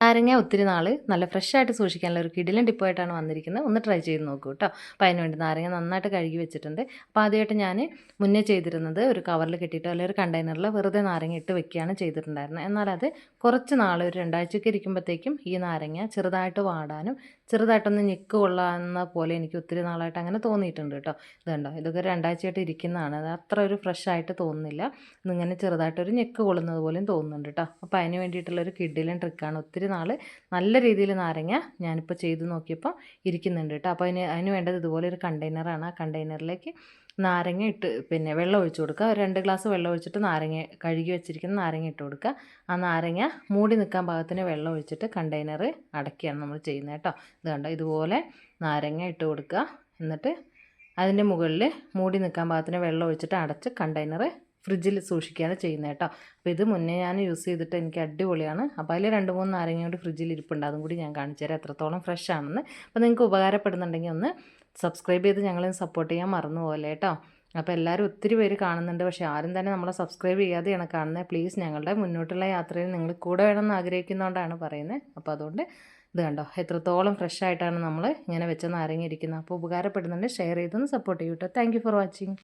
നാരങ്ങ ഒത്തിരി നാൾ നല്ല ഫ്രഷ് ആയിട്ട് സൂക്ഷിക്കാനുള്ള ഒരു കിടിലൻ ടിപ്പായിട്ടാണ് വന്നിരിക്കുന്നത്. ഒന്ന് ട്രൈ ചെയ്ത് നോക്കൂ കേട്ടോ. അപ്പോൾ അതിനുവേണ്ടി നാരങ്ങ നന്നായിട്ട് കഴുകി വെച്ചിട്ടുണ്ട്. അപ്പോൾ ആദ്യമായിട്ട് ഞാൻ മുന്നേ ചെയ്തിരുന്നത് ഒരു കവറിൽ കെട്ടിയിട്ടോ അല്ലെങ്കിൽ ഒരു കണ്ടെയ്നറിൽ വെറുതെ നാരങ്ങ ഇട്ട് വെക്കുകയാണ് ചെയ്തിട്ടുണ്ടായിരുന്നത്. എന്നാൽ അത് കുറച്ച് നാൾ ഒരു രണ്ടാഴ്ചയ്ക്ക് ഇരിക്കുമ്പോഴത്തേക്കും ഈ നാരങ്ങ ചെറുതായിട്ട് വാടാനും ചെറുതായിട്ടൊന്ന് ഞെക്ക് കൊള്ളാവുന്ന പോലെ എനിക്ക് ഒത്തിരി നാളായിട്ട് അങ്ങനെ തോന്നിയിട്ടുണ്ട് കേട്ടോ. ഇതുണ്ടോ ഇതൊക്കെ രണ്ടാഴ്ചയായിട്ട് ഇരിക്കുന്നതാണ്. അത് അത്ര ഒരു ഫ്രഷ് ആയിട്ട് തോന്നുന്നില്ല. ഇതിങ്ങനെ ചെറുതായിട്ടൊരു ഞെക്ക് കൊള്ളുന്നത് പോലെയും തോന്നുന്നുണ്ട് കേട്ടോ. അപ്പോൾ അതിന് വേണ്ടിയിട്ടുള്ളൊരു കിഡിലും ട്രിക്കാണ് ഒത്തിരി നാൾ നല്ല രീതിയിൽ നാരങ്ങ ഞാനിപ്പോൾ ചെയ്ത് നോക്കിയപ്പോൾ ഇരിക്കുന്നുണ്ട് കേട്ടോ അപ്പോൾ അതിന് അതിന് വേണ്ടത് ഇതുപോലെ ഒരു കണ്ടെയ്നറാണ് ആ കണ്ടെയ്നറിലേക്ക് നാരങ്ങ ഇട്ട് പിന്നെ വെള്ളം ഒഴിച്ച് കൊടുക്കുക. രണ്ട് ഗ്ലാസ് വെള്ളം ഒഴിച്ചിട്ട് നാരങ്ങ കഴുകി വെച്ചിരിക്കുന്ന നാരങ്ങ ഇട്ട് കൊടുക്കുക. ആ നാരങ്ങ മൂടി നിൽക്കാൻ ഭാഗത്തിന് വെള്ളം ഒഴിച്ചിട്ട് കണ്ടെയ്നർ അടയ്ക്കുകയാണ് നമ്മൾ ചെയ്യുന്നത് കേട്ടോ ഇത് കണ്ടോ? ഇതുപോലെ നാരങ്ങ ഇട്ട് കൊടുക്കുക. എന്നിട്ട് അതിന്റെ മുകളിൽ മൂടി നിൽക്കാൻ ഭാഗത്തിന് വെള്ളം ഒഴിച്ചിട്ട് അടച്ച് കണ്ടെയ്നർ ഫ്രിഡ്ജിൽ സൂക്ഷിക്കുകയാണ് ചെയ്യുന്നത് കേട്ടോ. അപ്പോൾ ഇത് മുന്നേ ഞാൻ യൂസ് ചെയ്തിട്ട് എനിക്ക് അടിപൊളിയാണ്. അപ്പോൾ അതിൽ രണ്ട് മൂന്ന് നാരങ്ങ കൊണ്ട് ഫ്രിഡ്ജിൽ ഇരിപ്പുണ്ട്. അതും കൂടി ഞാൻ കാണിച്ചു തരാം. എത്രത്തോളം ഫ്രഷ് ആണെന്ന്. അപ്പോൾ നിങ്ങൾക്ക് ഉപകാരപ്പെടുന്നുണ്ടെങ്കിൽ ഒന്ന് സബ്സ്ക്രൈബ് ചെയ്ത് ഞങ്ങളെ സപ്പോർട്ട് ചെയ്യാൻ മറന്നു പോലെ കേട്ടോ. അപ്പോൾ എല്ലാവരും ഒത്തിരി പേര് കാണുന്നുണ്ട്. പക്ഷേ ആരും തന്നെ നമ്മളെ സബ്സ്ക്രൈബ് ചെയ്യാതെയാണ് കാണുന്നത്. പ്ലീസ് ഞങ്ങളുടെ മുന്നോട്ടുള്ള യാത്രയിൽ നിങ്ങൾ കൂടെ വേണമെന്ന് ആഗ്രഹിക്കുന്നതുകൊണ്ടാണ് പറയുന്നത്. അപ്പോൾ അതുകൊണ്ട് ഇത് കണ്ടോ എത്രത്തോളം ഫ്രഷ് ആയിട്ടാണ് നമ്മൾ ഇങ്ങനെ വെച്ച നാരങ്ങ ഇരിക്കുന്നത്. അപ്പോൾ ഉപകാരപ്പെടുന്നുണ്ട്. ഷെയർ ചെയ്തൊന്ന് സപ്പോർട്ട് ചെയ്യൂട്ടോ താങ്ക് ഫോർ വാച്ചിങ്